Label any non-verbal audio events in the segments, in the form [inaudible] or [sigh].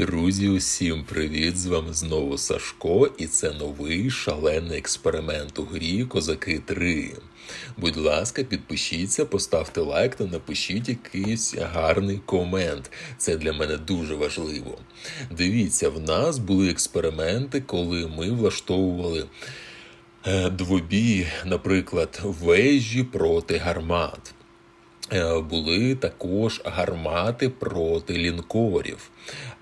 Друзі, усім привіт! З вами знову Сашко, і це новий шалений експеримент у грі Козаки 3. Будь ласка, підпишіться, поставте лайк та напишіть якийсь гарний комент. Це для мене дуже важливо. Дивіться, в нас були експерименти, коли ми влаштовували е, двобій, наприклад, вежі проти гармат. Е, були також гармати проти лінкорів.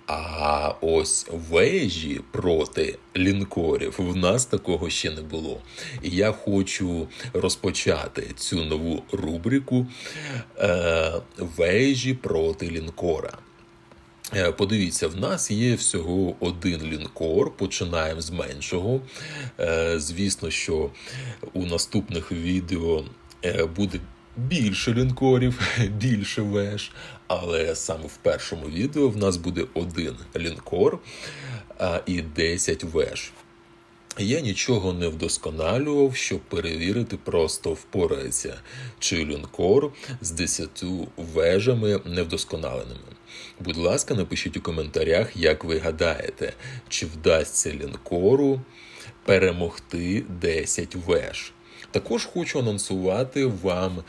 А ось вежі проти лінкорів в нас такого ще не було. І я хочу розпочати цю нову рубрику е, Вежі проти лінкора. Е, Подивіться, в нас є всього один лінкор. Починаємо з меншого. Е, Звісно, що у наступних відео е, буде більше лінкорів, [laughs] більше веж. Але саме в першому відео в нас буде один лінкор а, і 10 веж. Я нічого не вдосконалював, щоб перевірити, просто впорається, чи лінкор з 10 вежами невдосконаленими. Будь ласка, напишіть у коментарях, як ви гадаєте, чи вдасться лінкору перемогти 10 веж. Також хочу анонсувати вам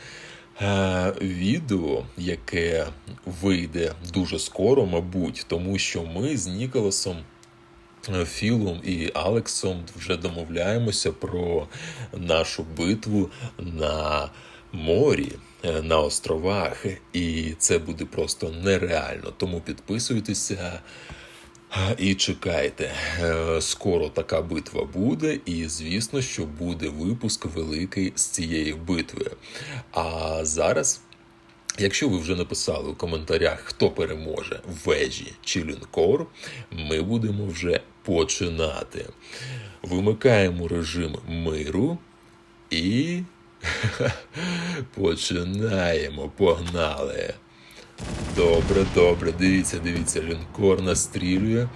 е, відео, яке вийде дуже скоро, мабуть, тому що ми з Ніколасом. Філом і Алексом вже домовляємося про нашу битву на морі, е, на островах, і це буде просто нереально. Тому підписуйтеся і чекайте. Е, Скоро така битва буде, і звісно, що буде випуск великий з цієї битви. А зараз. Якщо ви вже написали у коментарях, хто переможе вежі чи лінкор, ми будемо вже починати. Вимикаємо режим миру і [laughs] починаємо. Погнали. Добре, добре. Дивіться, дивіться, лінкор настрілює,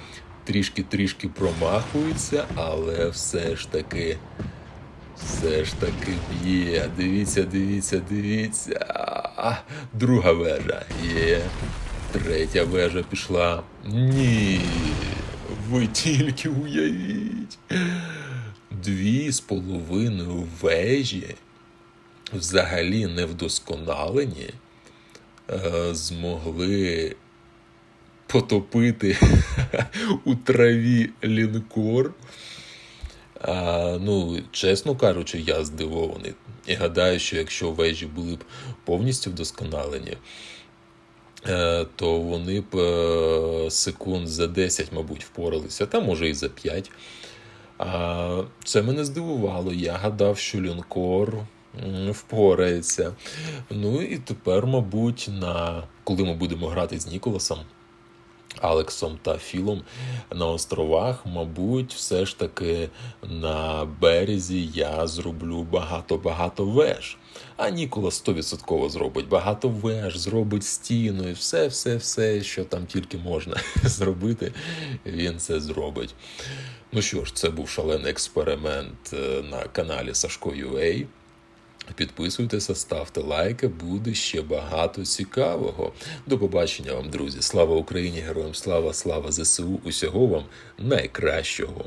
трішки-трішки промахується, але все ж таки. Все ж таки б'є. Дивіться, дивіться, дивіться. Друга вежа є. Третя вежа пішла. Ні. Ви тільки уявіть. Дві з половиною вежі взагалі не вдосконалені, змогли потопити [laughs] у траві лінкор. А, ну, чесно кажучи, я здивований. І гадаю, що якщо вежі були б повністю вдосконалені, е, то вони б е, секунд за 10, мабуть, впоралися, та може і за 5. А, це мене здивувало. Я гадав, що лінкор впорається. Ну і тепер, мабуть, на коли ми будемо грати з Ніколасом. Алексом та Філом на островах, мабуть, все ж таки на березі я зроблю багато-багато веж. А Нікола 100% зробить багато веж, зробить стіну і все, все, все, що там тільки можна [laughs] зробити, він це зробить. Ну що ж, це був шалений експеримент е, на каналі Сашко UA. Підписуйтеся, ставте лайки, буде ще багато цікавого. До побачення вам, друзі. Слава Україні! Героям слава, слава ЗСУ! Усього вам найкращого!